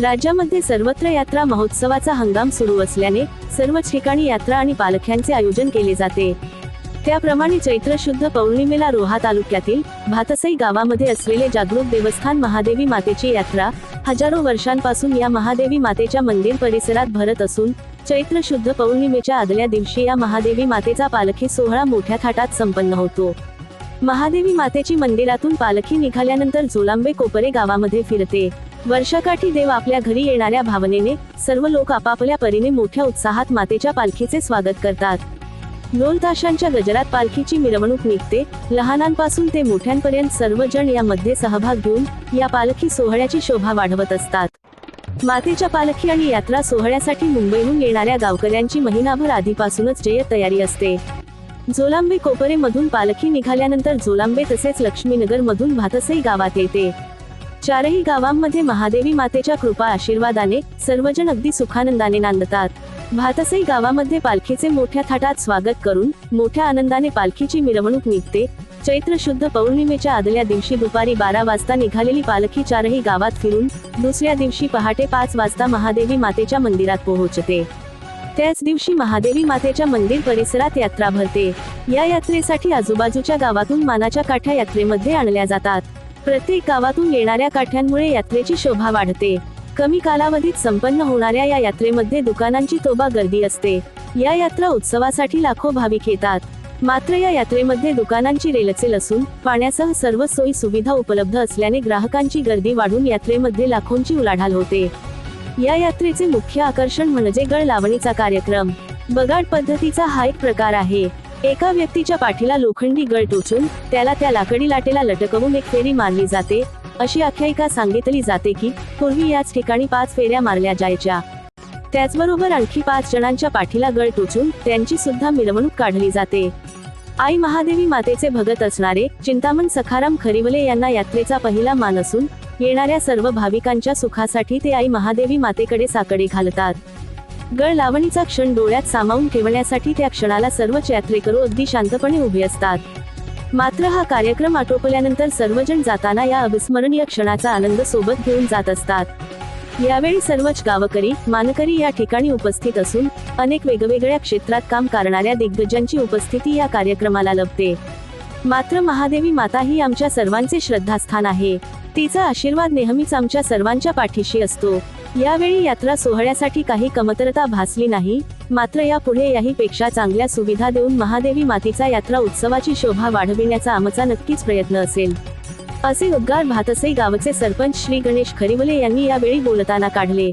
राज्यामध्ये सर्वत्र यात्रा महोत्सवाचा हंगाम सुरू असल्याने सर्वच ठिकाणी यात्रा आणि पालख्यांचे आयोजन केले जाते. त्याप्रमाणे चैत्र शुद्ध पौर्णिमेला रोहा तालुक्यातील भातसई गावामध्ये असलेले जागरूक देवस्थान महादेवी मातेची यात्रा हजारो वर्षांपासून या महादेवी मातेच्या मंदिर परिसरात भरत असून चैत्र शुद्ध पौर्णिमेच्या आदल्या दिवशी या महादेवी मातेचा पालखी सोहळा मोठ्या थाटात संपन्न होतो. महादेवी मातेची मंदिरातून पालखी निघाल्यानंतर जोलांबे कोपरे गावामध्ये फिरते. वर्षाकाठी देव आपल्या घरी येणाऱ्या भावनेने सर्व लोक आपापल्या परीने मोठ्या उत्साहात मातेच्या पालखीचे स्वागत करतात. ढोल ताशांच्या गजरात पालखीची मिरवणूक निघते. लहानांपासून ते मोठ्यांपर्यंत सर्वजण यामध्ये सहभाग घेऊन या पालखी सोहळ्याची शोभा वाढवत असतात. मातेच्या पालखी आणि यात्रा सोहळ्यासाठी मुंबईहून येणाऱ्या गावकऱ्यांची महिनाभर आधीपासूनच जय तयारी असते. जोलांबे कोपरे मधून पालखी निघाल्यानंतर जोलांबे तसेच लक्ष्मीनगर मधून भातसई गावात येते. चारही गावांमध्ये महादेवी मातेच्या कृपा आशीर्वादाने सर्वजण अगदी सुखानंदाने नांदतात. भातसई गावामध्ये पालखीचे मोठ्या थाटात स्वागत करून मोठ्या आनंदाने पालखीची मिरवणूक निघते. चैत्र शुद्ध पौर्णिमेच्या आदल्या दिवशी दुपारी बारा वाजता निघालेली पालखी चारही गावात फिरून दुसऱ्या दिवशी पहाटे पाच वाजता महादेवी मातेच्या मंदिरात पोहोचते. त्याच दिवशी महादेवी मातेच्या मंदिर परिसरात यात्रा भरते. या यात्रेसाठी आजूबाजूच्या गावातून मानाच्या काठ्या यात्रेमध्ये आणल्या जातात. प्रत्येक गावातून येणाऱ्या काठ्यांमुळे यात्रेची शोभा वाढते. कमी कालावधीत संपन्न होणाऱ्या या यात्रेमध्ये दुकानांची तोबा गर्दी असते. या यात्रा उत्सवासाठी लाखो भाविक येतात. मात्र या यात्रेमध्ये दुकानांची रेलचेल असून पाण्यासह सर्व सोयी सुविधा उपलब्ध असल्याने ग्राहकांची गर्दी वाढून यात्रेमध्ये लाखोंची उलाढाल होते. या यात्रेचे मुख्य आकर्षण म्हणजे गळ लावणीचा कार्यक्रम. बगाड पद्धतीचा हा एक प्रकार आहे. एका व्यक्तीच्या पाठीला लोखंडी गळ टोचून त्याला त्या लाकडी लाटेला लटकवून एक फेरी मारली जाते अशी आख्यायिका सांगितली जाते की पूर्वी याच ठिकाणी पाच फेऱ्या मारल्या जायच्या. त्याचबरोबर आणखी पाच जणांच्या पाठीला गळ टोचून त्यांची सुद्धा मिरवणूक काढली जाते. आई महादेवी मातेचे भगत असणारे चिंतामण सखाराम खरिवले यांना यात्रेचा पहिला मान असून येणाऱ्या सर्व भाविकांच्या सुखासाठी ते आई महादेवी मातेकडे साकडे घालतात. गळ लावणीचा क्षण डोळ्यात सामावून ठेवण्यासाठी त्या क्षणाला सर्वच यात्रेकरू अगदी शांतपणे उभे असतात. मात्र हा कार्यक्रम आटोपल्यानंतर सर्वजण जाताना या अविस्मरणीय क्षणाचा आनंद सोबत घेऊन जात असतात. यावेळी सर्वच गावकरी मानकरी या ठिकाणी उपस्थित असून अनेक वेगवेगळ्या क्षेत्रात काम करणाऱ्या दिग्गजांची उपस्थिती या कार्यक्रमाला लभते मात्र महादेवी माता ही आमच्या सर्वांचे श्रद्धास्थान आहे. तिचा आशीर्वाद नेहमीच आमच्या सर्वांच्या पाठीशी असतो. यावेळी यात्रा सोहळ्यासाठी काही कमतरता भासली नाही मात्र यापुढे याही पेक्षा चांगल्या सुविधा देऊन महादेवी मातीचा यात्रा उत्सवाची शोभा वाढविण्याचा आमचा नक्कीच प्रयत्न असेल. असे उद्गार भातसे गावचे सरपंच श्री गणेश खरिवले यांनी यावेळी बोलताना काढले.